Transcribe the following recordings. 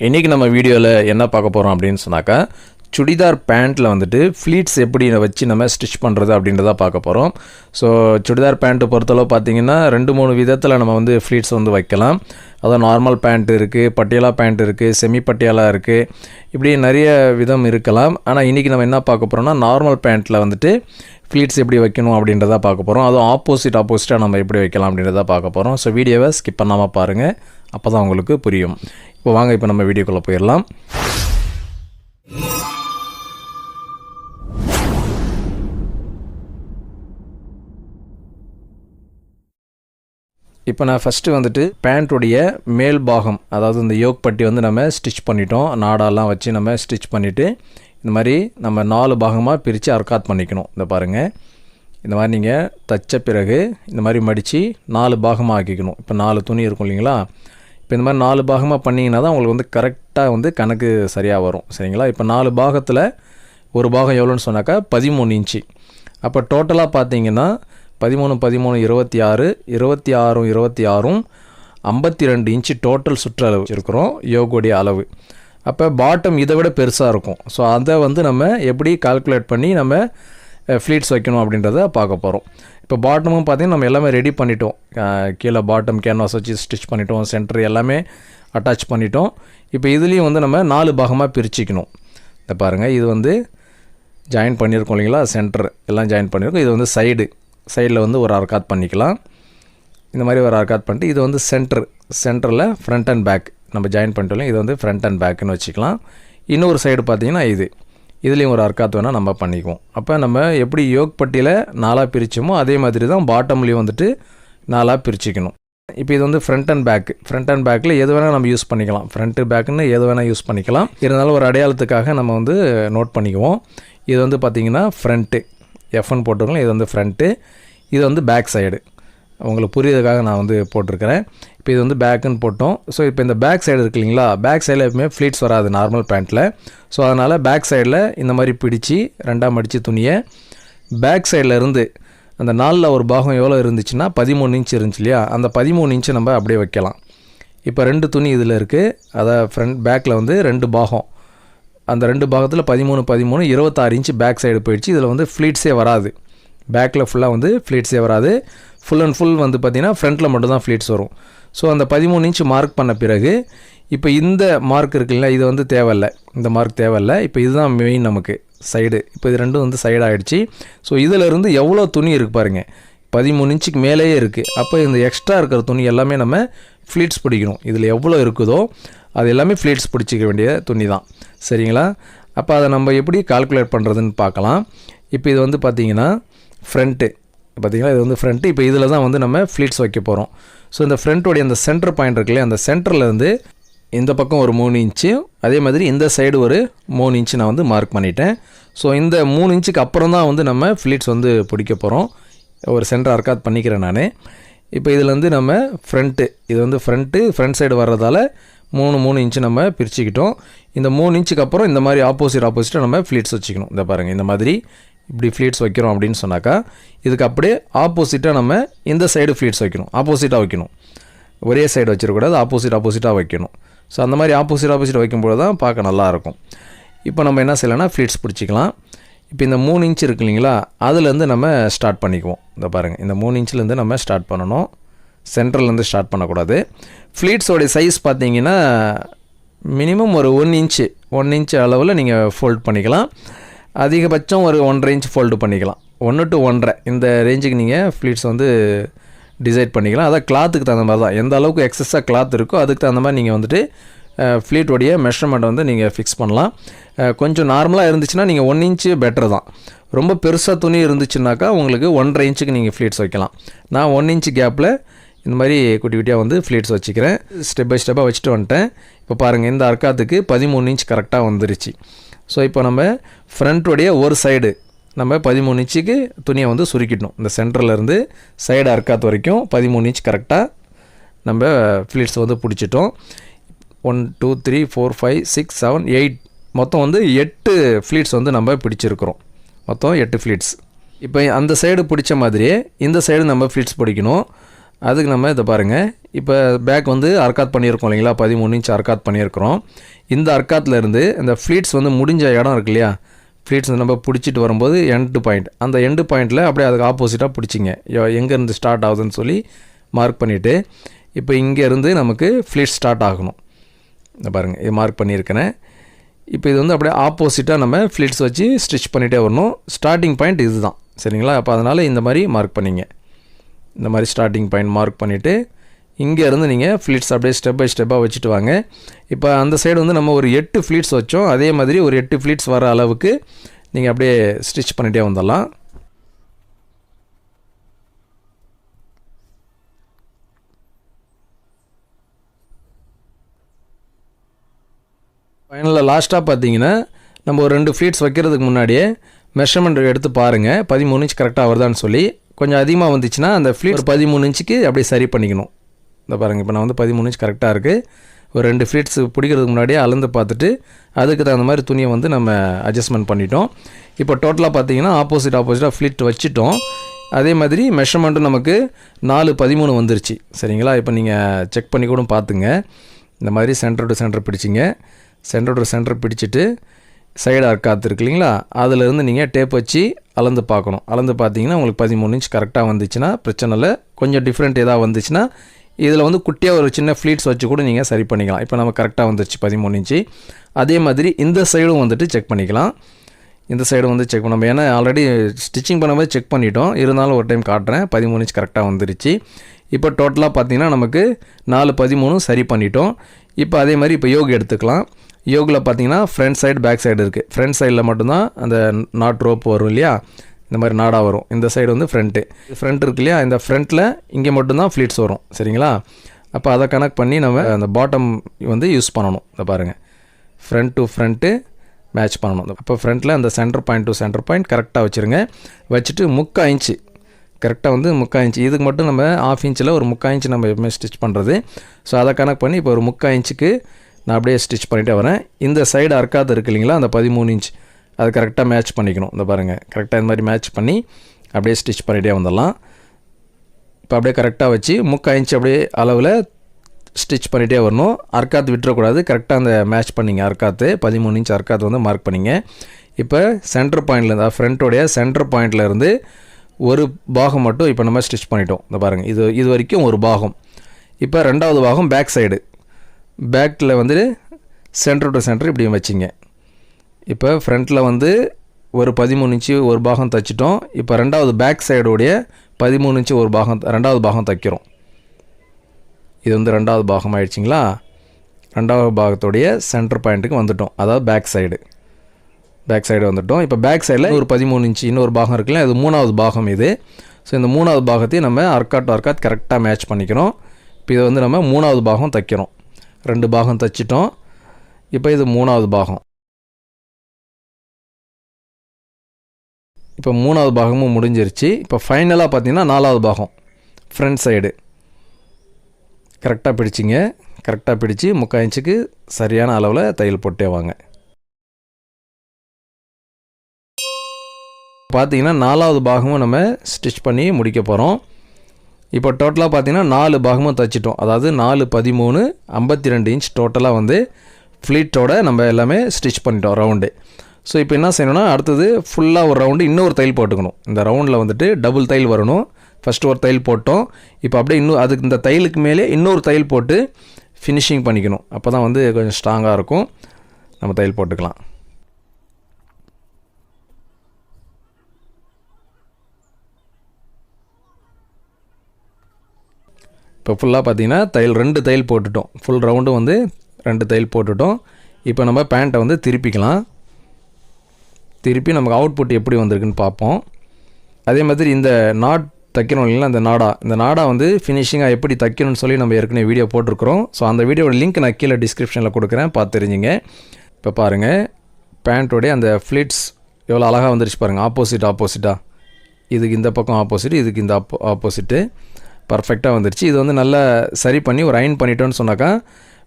இன்றைக்கி நம்ம வீடியோவில் என்ன பார்க்க போகிறோம் அப்படின்னு சொன்னாக்கா சுடிதார் பேண்ட்டில் வந்துட்டு ஃப்ளீட்ஸ் எப்படி வச்சு நம்ம ஸ்டிச் பண்ணுறது அப்படின்றத பார்க்க போகிறோம் ஸோ சுடிதார் பேண்ட்டு பொறுத்தளவு பார்த்தீங்கன்னா ரெண்டு மூணு விதத்தில் நம்ம வந்து ஃப்ளீட்ஸ் வந்து வைக்கலாம். அதான் நார்மல் பேண்ட் இருக்குது பட்டியாலா பேண்ட் இருக்குது செமி பட்டியாலா இருக்குது இப்படி நிறைய விதம் இருக்கலாம். ஆனால் இன்றைக்கி நம்ம என்ன பார்க்க போகிறோம்னா நார்மல் பேண்ட்டில் வந்துட்டு ஃப்ளீட்ஸ் எப்படி வைக்கணும் அப்படின்றத பார்க்க போகிறோம் அதுவும் ஆப்போசிட் ஆப்போசிட்டாக நம்ம எப்படி வைக்கலாம் அப்படின்றத பார்க்க போகிறோம் ஸோ வீடியோவை ஸ்கிப் பண்ணாமல் பாருங்கள் அப்போ தான் உங்களுக்கு புரியும். இப்போ வாங்க இப்போ நம்ம வீடியோக்குள்ளே போயிடலாம். இப்போ நான் ஃபஸ்ட்டு வந்துட்டு பேண்ட்டுடைய மேல் பாகம் அதாவது இந்த யோக் பட்டி வந்து நம்ம ஸ்டிச் பண்ணிட்டோம். நாடாலாம் வச்சு நம்ம ஸ்டிச் பண்ணிவிட்டு இந்த மாதிரி நம்ம நாலு பாகமாக பிரித்து அர்க்காத் பண்ணிக்கணும். இந்த பாருங்கள் இந்த மாதிரி நீங்கள் தச்ச பிறகு இந்த மாதிரி மடித்து நாலு பாகமாக ஆக்கிக்கணும். இப்போ நாலு துணி இருக்கும் இல்லைங்களா? இப்போ இந்த மாதிரி நாலு பாகமாக பண்ணிங்கன்னா தான் உங்களுக்கு வந்து கரெக்டாக வந்து கணக்கு சரியாக வரும். சரிங்களா? இப்போ நாலு பாகத்தில் ஒரு பாகம் எவ்வளோன்னு சொன்னாக்கா பதிமூணு இன்ச்சு. அப்போ டோட்டலாக பார்த்தீங்கன்னா பதிமூணு பதிமூணு இருபத்தி ஆறு இருபத்தி ஆறும் இருபத்தி ஆறும் ஐம்பத்தி ரெண்டு இன்ச்சு டோட்டல் சுற்றளவு இருக்கிறோம் யோகோடைய அளவு. அப்போ பாட்டம் இதை விட பெருசாக இருக்கும். ஸோ அதை வந்து நம்ம எப்படி கால்குலேட் பண்ணி நம்ம ஃப்ளீட்ஸ் வைக்கணும் அப்படின்றத பார்க்க போகிறோம் இப்போ பாட்டமும் பார்த்தீங்கன்னா நம்ம எல்லாமே ரெடி பண்ணிட்டோம். கீழே பாட்டம் கேன்வாஸ் வச்சு ஸ்டிச் பண்ணிட்டோம் சென்டர் எல்லாமே அட்டாச் பண்ணிட்டோம். இப்போ இதுலேயும் வந்து நம்ம நாலு பாகமாக பிரிச்சுக்கணும். இந்த பாருங்கள் இது வந்து ஜாயின் பண்ணியிருக்கோம் இல்லைங்களா? சென்டர் எல்லாம் ஜாயின் பண்ணியிருக்கோம். இது வந்து சைடு சைடில் வந்து ஒரு அர்க்காத் பண்ணிக்கலாம். இந்த மாதிரி ஒரு அர்க்காத் பண்ணிட்டு இது வந்து சென்டர் சென்டரில் ஃப்ரண்ட் அண்ட் பேக் நம்ம ஜாயின் பண்ணிட்டோம் இது வந்து ஃப்ரண்ட் அண்ட் பேக்குன்னு வச்சுக்கலாம். இன்னொரு சைடு பார்த்திங்கன்னா இது. இதுலேயும் ஒரு அர்க்காத் வேணால் நம்ம பண்ணிக்குவோம். அப்போ நம்ம எப்படி யோக் பட்டியில் நாலாக பிரித்தோமோ அதே மாதிரி தான் பாட்டம்லேயும் வந்துட்டு நாலாக பிரிச்சுக்கணும். இப்போ இது வந்து front and back front and பேக்கில் எது வேணால் நம்ம யூஸ் பண்ணிக்கலாம். ஃப்ரண்ட்டு பேக்குன்னு எது வேணால் யூஸ் பண்ணிக்கலாம். இருந்தாலும் ஒரு அடையாளத்துக்காக நம்ம வந்து நோட் பண்ணிக்குவோம். இது வந்து பார்த்திங்கன்னா ஃப்ரண்ட்டு எஃப்என் போட்டுருக்கலாம் இது வந்து ஃப்ரண்ட்டு இது வந்து பேக் சைடு உங்களுக்கு புரியதுக்காக நான் வந்து போட்டிருக்கிறேன். இப்போ இது வந்து பேக்குன்னு போட்டோம். ஸோ இப்போ இந்த பேக் சைடு இருக்கு இல்லைங்களா? பேக் சைடில் எப்பவுமே ஃப்ளீட்ஸ் வராது நார்மல் பேண்ட்டில் ஸோ அதனால் பேக் சைடில் இந்த மாதிரி பிடிச்சி ரெண்டாம் அடித்து துணியை பேக் சைடில் இருந்து அந்த நாலில் ஒரு பாகம் எவ்வளோ இருந்துச்சுன்னா பதிமூணு இன்ச் இருந்துச்சு இல்லையா? அந்த பதிமூணு இன்ச்சு நம்ம அப்படியே வைக்கலாம். இப்போ ரெண்டு துணி இதில் இருக்குது அதை ஃப்ரண்ட் பேக்கில் வந்து ரெண்டு பாகம். அந்த ரெண்டு பாகத்தில் பதிமூணு பதிமூணு இருபத்தாறு இன்ச்சு பேக் சைடு போயிடுச்சு. இதில் வந்து ஃப்ளீட்ஸே வராது. பேக்கில் ஃபுல்லாக வந்து ஃப்ளீட்ஸே வராது. ஃபுல் அண்ட் ஃபுல் வந்து பார்த்திங்கன்னா ஃப்ரண்ட்டில் மட்டும் தான் ஃப்ளீட்ஸ் வரும். ஸோ அந்த பதிமூணு இன்ச்சு மார்க் பண்ண பிறகு இப்போ இந்த மார்க் இருக்குல்ல இது வந்து தேவையில்லை. இந்த மார்க் தேவையில்லை. இப்போ இதுதான் மெயின் நமக்கு சைடு இப்போ இது ரெண்டும் வந்து சைடு ஆகிடுச்சு ஸோ இதிலிருந்து எவ்வளோ துணி இருக்குது பாருங்கள் பதிமூணு இன்ச்சுக்கு மேலேயே இருக்குது அப்போ இந்த எக்ஸ்ட்ரா இருக்கிற துணி எல்லாமே நம்ம ஃப்ளீட்ஸ் பிடிக்கணும். இதில் எவ்வளோ இருக்குதோ அது எல்லாமே ஃப்ளீட்ஸ் பிடிச்சிக்க வேண்டிய துணி தான் சரிங்களா? அப்போ அதை நம்ம எப்படி கால்குலேட் பண்ணுறதுன்னு பார்க்கலாம். இப்போ இது வந்து பார்த்திங்கன்னா ஃப்ரண்ட்டு பார்த்திங்களா? இது வந்து ஃப்ரண்ட்டு இப்போ இதில் தான் வந்து நம்ம ஃப்ளீட்ஸ் வைக்க போகிறோம் ஸோ இந்த ஃப்ரண்ட்டோடைய அந்த சென்டர் பாயிண்ட் இருக்குல்லையா? அந்த சென்டர்லேருந்து இந்த பக்கம் ஒரு மூணு இன்ச்சு அதே மாதிரி இந்த சைடு ஒரு மூணு இன்ச்சு நான் வந்து மார்க் பண்ணிட்டேன். ஸோ இந்த மூணு இன்ச்சுக்கு அப்புறம் தான் வந்து நம்ம ஃப்ளீட்ஸ் வந்து பிடிக்க போகிறோம் ஒரு சென்டர் அர்க்காத் பண்ணிக்கிறேன் நான். இப்போ இதில் வந்து நம்ம ஃப்ரண்ட்டு இது வந்து ஃப்ரண்ட்டு ஃப்ரண்ட் சைடு வர்றதால மூணு மூணு இன்ச்சு நம்ம பிரிச்சுக்கிட்டோம். இந்த மூணு இன்ச்சுக்கு அப்புறம் இந்த மாதிரி ஆப்போசிட் ஆப்போசிட்டாக நம்ம ஃப்ளீட்ஸ் வச்சுக்கணும். இந்த பாருங்கள் இந்த மாதிரி இப்படி ஃப்ளீட்ஸ் வைக்கிறோம் அப்படின்னு சொன்னாக்கா இதுக்கு அப்படியே ஆப்போசிட்டாக நம்ம இந்த சைடு ஃப்ளீட்ஸ் வைக்கணும். ஆப்போசிட்டாக வைக்கணும். ஒரே சைடு வச்சிடக்கூடாது ஆப்போசிட் ஆப்போசிட்டாக வைக்கணும். ஸோ அந்த மாதிரி ஆப்போசிட் ஆப்போசிட் வைக்கும்போது தான் பார்க்க நல்லாயிருக்கும். இப்போ நம்ம என்ன செய்யலாம்னா ஃப்ளீட்ஸ் பிடிச்சிக்கலாம். இப்போ இந்த மூணு இன்ச் இருக்கு இல்லைங்களா அதுலேருந்து நம்ம ஸ்டார்ட் பண்ணிக்குவோம். இந்த பாருங்கள் இந்த மூணு இன்ச்லேருந்து நம்ம ஸ்டார்ட் பண்ணணும். சென்ட்ரல்லேருந்து ஸ்டார்ட் பண்ணக்கூடாது. ஃப்ளீட்ஸோடைய சைஸ் பார்த்தீங்கன்னா மினிமம் ஒரு ஒன் இன்ச்சு ஒன் இன்ச் அளவில் நீங்கள் ஃபோல்ட் பண்ணிக்கலாம். அதிகபட்சம் ஒரு ஒன்றரை இன்ச் ஃபோல்டு பண்ணிக்கலாம். ஒன்று டு ஒன்றரை. இந்த ரேஞ்சுக்கு நீங்கள் ஃப்ளீட்ஸ் வந்து டிசைட் பண்ணிக்கலாம். அதான் கிளாத்துக்கு தகுந்த மாதிரி தான். எந்த அளவுக்கு எக்ஸஸாக கிளாத் இருக்கோ அதுக்கு தகுந்த மாதிரி நீங்கள் வந்துட்டு ஃப்ளீட்டோடைய மெஷர்மெண்ட் வந்து நீங்கள் ஃபிக்ஸ் பண்ணலாம். கொஞ்சம் நார்மலாக இருந்துச்சுன்னா நீங்கள் ஒன் இன்ச்சு பெட்டர் தான். ரொம்ப பெருசாக துணி இருந்துச்சுனாக்கா உங்களுக்கு ஒன்றரை இன்ச்சுக்கு நீங்கள் ஃப்ளீட்ஸ் வைக்கலாம். நான் ஒன் இன்ச்சு கேப்பில் இந்த மாதிரி குட்டி குட்டியாக வந்து ஃப்ளீட்ஸ் வச்சுக்கிறேன். ஸ்டெப் பை ஸ்டெப்பாக வச்சுட்டு வந்துட்டேன். இப்போ பாருங்கள் இந்த அர்க்காத்துக்கு பதிமூணு இன்ச் கரெக்டாக வந்துருச்சு. ஸோ இப்போ நம்ம ஃப்ரண்ட்டுடைய ஒரு சைடு நம்ம பதிமூணு இன்ச்சுக்கு துணியை வந்து சுருக்கிட்டோம் இந்த சென்டர்லேருந்து சைடு அர்க்காத் வரைக்கும் பதிமூணு இன்ச் கரெக்டாக நம்ம ஃப்ளீட்ஸ் வந்து பிடிச்சிட்டோம். One two three four five six seven eight மொத்தம் வந்து எட்டு ஃப்ளீட்ஸ் வந்து நம்ம பிடிச்சிருக்கிறோம். மொத்தம் எட்டு ஃப்ளீட்ஸ் இப்போ அந்த சைடு பிடிச்ச மாதிரியே இந்த சைடு நம்ம ஃப்ளீட்ஸ் பிடிக்கணும். அதுக்கு நம்ம இதை பாருங்கள் இப்போ பேக் வந்து அர்க்காத் பண்ணியிருக்கோம் இல்லைங்களா? பதிமூணு இன்ச் அர்க்காத் பண்ணியிருக்கிறோம். இந்த அர்க்காத்தில் இருந்து இந்த ஃப்ளீட்ஸ் வந்து முடிஞ்ச இடம் இருக்கு இல்லையா? ஃப்ளீட்ஸ் நம்ம பிடிச்சிட்டு வரும்போது எண்டு பாயிண்ட் அந்த எண்டு பாயிண்ட்டில் அப்படியே அதுக்கு ஆப்போசிட்டாக பிடிச்சிங்க. எங்கேருந்து ஸ்டார்ட் ஆகுதுன்னு சொல்லி மார்க் பண்ணிவிட்டு இப்போ இங்கேருந்து நமக்கு ஃப்ளீட் ஸ்டார்ட் ஆகணும். இந்த பாருங்கள் இது மார்க் பண்ணியிருக்கிறேன். இப்போ இது வந்து அப்படியே ஆப்போசிட்டாக நம்ம ஃப்ளீட்ஸ் வச்சு ஸ்டிச் பண்ணிகிட்டே வரணும். ஸ்டார்டிங் பாயிண்ட் இதுதான். சரிங்களா? அப்போ அதனால் இந்த மாதிரி மார்க் பண்ணிங்க. இந்த மாதிரி ஸ்டார்டிங் பாயிண்ட் மார்க் பண்ணிவிட்டு இங்கே இருந்து நீங்கள் ஃப்ளீட்ஸ் அப்படியே ஸ்டெப் பை ஸ்டெப்பாக வச்சுட்டு வாங்க. இப்போ அந்த சைடு வந்து நம்ம ஒரு எட்டு ஃப்ளீட்ஸ் வச்சோம். அதே மாதிரி ஒரு எட்டு ஃப்ளீட்ஸ் வர அளவுக்கு நீங்கள் அப்படியே ஸ்டிச் பண்ணிகிட்டே வந்துடலாம். ஃபைனலில் லாஸ்ட்டாக பார்த்தீங்கன்னா நம்ம ஒரு ரெண்டு ஃப்ளீட்ஸ் வைக்கிறதுக்கு முன்னாடியே மெஷர்மெண்ட் எடுத்து பாருங்கள் பதிமூணு இன்ச் கரெக்டாக வருதான்னு சொல்லி. கொஞ்சம் அதிகமாக வந்துச்சுன்னா அந்த ஃப்ளீட் பதிமூணு இன்ச்சுக்கு அப்படியே சரி பண்ணிக்கணும். இந்த பாருங்கள் இப்போ நான் வந்து பதிமூணு இன்ச் கரெக்டாக இருக்குது ஒரு ரெண்டு ஃப்ளீட்ஸ் பிடிக்கிறதுக்கு முன்னாடியே அளந்து பார்த்துட்டு அதுக்கு தகுந்த மாதிரி துணியை வந்து நம்ம அட்ஜஸ்ட்மெண்ட் பண்ணிட்டோம். இப்போ டோட்டலாக பார்த்தீங்கன்னா ஆப்போசிட் ஆப்போசிட்டாக ஃப்ளிட் வச்சுட்டோம். அதே மாதிரி மெஷர்மெண்ட்டும் நமக்கு நாலு பதிமூணு வந்துருச்சு. சரிங்களா? இப்போ நீங்கள் செக் பண்ணி கூட பார்த்துங்க. இந்த மாதிரி சென்டர் டு சென்டர் பிடிச்சிங்க. சென்டர் டு சென்டர் பிடிச்சிட்டு சைடு அர்க்காத்து இருக்கு இல்லைங்களா? அதிலிருந்து நீங்கள் டேப் வச்சு அளந்து பார்க்கணும். அளந்து பார்த்தீங்கன்னா உங்களுக்கு பதிமூணு இன்ச் கரெக்டாக வந்துச்சுன்னா பிரச்சனை இல்லை. கொஞ்சம் டிஃப்ரெண்ட் எதாவது வந்துச்சுன்னா இதில் வந்து குட்டியாக ஒரு சின்ன ஃப்ளீட்ஸ் வச்சு கூட நீங்கள் சரி பண்ணிக்கலாம். இப்போ நம்ம கரெக்டாக வந்துருச்சு பதிமூணு இன்ச்சு அதே மாதிரி இந்த சைடும் வந்துட்டு செக் பண்ணிக்கலாம். இந்த சைடு வந்து செக் பண்ணோம் ஏன்னா ஆல்ரெடி ஸ்டிச்சிங் பண்ணும்போது செக் பண்ணிட்டோம். இருந்தாலும் ஒரு டைம் காட்டுறேன். பதிமூணு இன்ச் கரெக்டாக வந்துருச்சு. இப்போ டோட்டலாக பார்த்தீங்கன்னா நமக்கு நாலு பதிமூணும் சரி பண்ணிட்டோம். இப்போ அதே மாதிரி இப்போ யோக் எடுத்துக்கலாம். யோகில் பார்த்தீங்கன்னா ஃப்ரண்ட் சைடு பேக் சைடு இருக்குது ஃப்ரண்ட் சைடில் மட்டும்தான் அந்த நாட் ரோப் வரும் இல்லையா? இந்த மாதிரி நாடாக வரும். இந்த சைடு வந்து ஃப்ரண்ட்டு ஃப்ரண்ட் இருக்கு இல்லையா? இந்த ஃப்ரண்ட்டில் இங்கே மட்டும்தான் ஃப்ளீட்ஸ் வரும். சரிங்களா? அப்போ அதை கனெக்ட் பண்ணி நம்ம அந்த பாட்டம் வந்து யூஸ் பண்ணணும். இந்த பாருங்கள் ஃப்ரண்ட் டு ஃப்ரண்ட்டு மேட்ச் பண்ணணும். அப்போ ஃப்ரண்ட்டில் அந்த centre point to centre point கரெக்டாக வச்சுருங்க. வச்சுட்டு முக்கால் இன்ச்சு கரெக்டாக வந்து முக்கால் இன்ச்சு இதுக்கு மட்டும் நம்ம ஆஃப் இன்ச்சில் ஒரு முக்கால் இன்ச்சு நம்ம எப்பவுமே ஸ்டிச் பண்ணுறது ஸோ அதை கனெக்ட் பண்ணி இப்போ ஒரு முக்கால் இன்ச்சுக்கு நான் அப்படியே ஸ்டிச் பண்ணிகிட்டே வரேன். இந்த சைடு அர்க்காது இருக்கு இல்லைங்களா? அந்த பதிமூணு இன்ச் அது கரெக்டாக மேட்ச் பண்ணிக்கணும். இந்த பாருங்கள் கரெக்டாக இந்த மாதிரி மேட்ச் பண்ணி அப்படியே ஸ்டிச் பண்ணிகிட்டே வந்துடலாம். இப்போ அப்படியே கரெக்டாக வச்சு முக்கால் இன்ச் அப்படியே அளவில் ஸ்டிச் பண்ணிகிட்டே வரணும். அர்க்காத்து விட்டுறக்கூடாது. கரெக்டாக அந்த மேட்ச் பண்ணிங்க. அர்க்காத்து பதிமூணு இன்ச் அர்க்காத்து வந்து மார்க் பண்ணிங்க. இப்போ சென்டர் பாயிண்ட்லேருந்து ஃப்ரண்ட்டோடைய சென்டர் பாயிண்ட்லேருந்து ஒரு பாகம் மட்டும் இப்போ நம்ம ஸ்டிச் பண்ணிட்டோம். இந்த பாருங்கள் இது இது வரைக்கும் ஒரு பாகம். இப்போ ரெண்டாவது பாகம் பேக் சைடு பேக்கில் வந்து சென்டர் டு சென்டர் இப்படி வச்சிங்க. இப்போ ஃப்ரண்ட்டில் வந்து ஒரு பதிமூணு இன்ச்சு ஒரு பாகம் தைச்சிட்டோம். இப்போ ரெண்டாவது பேக் சைடோடைய பதிமூணு இன்ச்சு ஒரு பாகம் ரெண்டாவது பாகம் தைக்கிறோம். இது வந்து ரெண்டாவது பாகம் ஆயிடுச்சிங்களா? ரெண்டாவது பாகத்துடைய சென்டர் பாயிண்ட்டுக்கு வந்துட்டோம். அதாவது பேக் சைடு பேக் சைடு வந்துட்டோம். இப்போ பேக் சைடில் ஒரு பதிமூணு இன்ச்சு இன்னொரு பாகம் இருக்குல்ல இது மூணாவது பாகம் இது. ஸோ இந்த மூணாவது பாகத்தையும் நம்ம அர்க்காட் அர்க்காட் கரெக்டாக மேட்ச் பண்ணிக்கிறோம். இப்போ இதை வந்து நம்ம மூணாவது பாகம் தைக்கிறோம். ரெண்டு பாகம் தைச்சிட்டோம். இப்போ இது மூணாவது பாகம். இப்போ மூணாவது பாகமும் முடிஞ்சிருச்சு. இப்போ ஃபைனலாக பார்த்தீங்கன்னா நாலாவது பாகம். ஃப்ரண்ட் சைடு கரெக்டாக பிடிச்சிங்க. கரெக்டாக பிடிச்சி முக்கால் இன்ச்சுக்கு சரியான அளவில் தையல் போட்டே வாங்க. பார்த்தீங்கன்னா நாலாவது பாகமும் நம்ம ஸ்டிச் பண்ணி முடிக்க போகிறோம் இப்போ டோட்டலாக பார்த்தீங்கன்னா நாலு பாகமும் தைச்சிட்டோம். அதாவது நாலு பதிமூணு ஐம்பத்தி ரெண்டு இன்ச் டோட்டலாக வந்து ஃப்ளீட்டோட நம்ம எல்லாமே ஸ்டிச் பண்ணிட்டோம் ரவுண்டு ஸோ இப்போ என்ன செய்யணும்னா அடுத்தது ஃபுல்லாக ஒரு ரவுண்டு இன்னொரு தையல் போட்டுக்கணும். இந்த ரவுண்டில் வந்துட்டு டபுள் தையல் வரணும். ஃபஸ்ட்டு ஒரு தையல் போட்டோம். இப்போ அப்படியே இன்னும் அதுக்கு இந்த தையலுக்கு மேலே இன்னொரு தையல் போட்டு ஃபினிஷிங் பண்ணிக்கணும். அப்போ தான் வந்து கொஞ்சம் ஸ்ட்ராங்காக இருக்கும். நம்ம தையல் போட்டுக்கலாம். இப்போ ஃபுல்லாக பார்த்தீங்கன்னா தையல் ரெண்டு தையல் போட்டுட்டோம். ஃபுல் ரவுண்டும் வந்து ரெண்டு தையல் போட்டுட்டோம். இப்போ நம்ம பேண்ட்டை வந்து திருப்பிக்கலாம். திருப்பி நமக்கு அவுட்புட் எப்படி வந்திருக்குன்னு பார்ப்போம். அதே மாதிரி இந்த நாட் தைக்கணும் இல்லைன்னா இந்த நாடா. இந்த நாடா வந்து ஃபினிஷிங்காக எப்படி தைக்கணும்னு சொல்லி நம்ம ஏற்கனவே வீடியோ போட்டிருக்கிறோம். ஸோ அந்த வீடியோட லிங்க் நான் கீழே டிஸ்கிரிப்ஷனில் கொடுக்குறேன். பார்த்து தெரிஞ்சுங்க. இப்போ பாருங்கள் பேண்ட்டோடைய அந்த ஃப்ளிட்ஸ் எவ்வளோ அழகாக வந்துருச்சு பாருங்கள் ஆப்போசிட் ஆப்போசிட்டாக இதுக்கு இந்த பக்கம் ஆப்போசிட் இதுக்கு இந்த ஆப்போ ஆப்போசிட்டு பர்ஃபெக்டாக வந்துருச்சு. இது வந்து நல்லா சரி பண்ணி ஒரு அயன் பண்ணிட்டோன்னு சொன்னாக்கா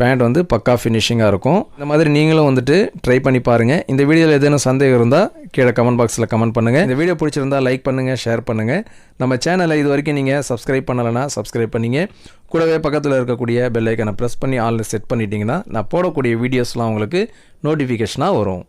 பேண்ட் வந்து பக்கா ஃபினிஷிங்காக இருக்கும். இந்த மாதிரி நீங்களும் வந்துட்டு ட்ரை பண்ணி பாருங்கள் இந்த வீடியோவில் ஏதேனும் சந்தேகம் இருந்தால் கீழே கமெண்ட் பாக்ஸில் கமெண்ட் பண்ணுங்கள் இந்த வீடியோ பிடிச்சிருந்தா லைக் பண்ணுங்கள் ஷேர் பண்ணுங்கள் நம்ம சேனலை இது வரைக்கும் நீங்கள் சப்ஸ்கிரைப் பண்ணலைன்னா சப்ஸ்கிரைப் பண்ணிங்க. கூடவே பக்கத்தில் இருக்கக்கூடிய பெல் ஐக்கனை ப்ரெஸ் பண்ணி ஆல்னு செட் பண்ணிட்டீங்கன்னா நான் போடக்கூடிய வீடியோஸ்லாம் உங்களுக்கு நோட்டிஃபிகேஷனாக வரும்.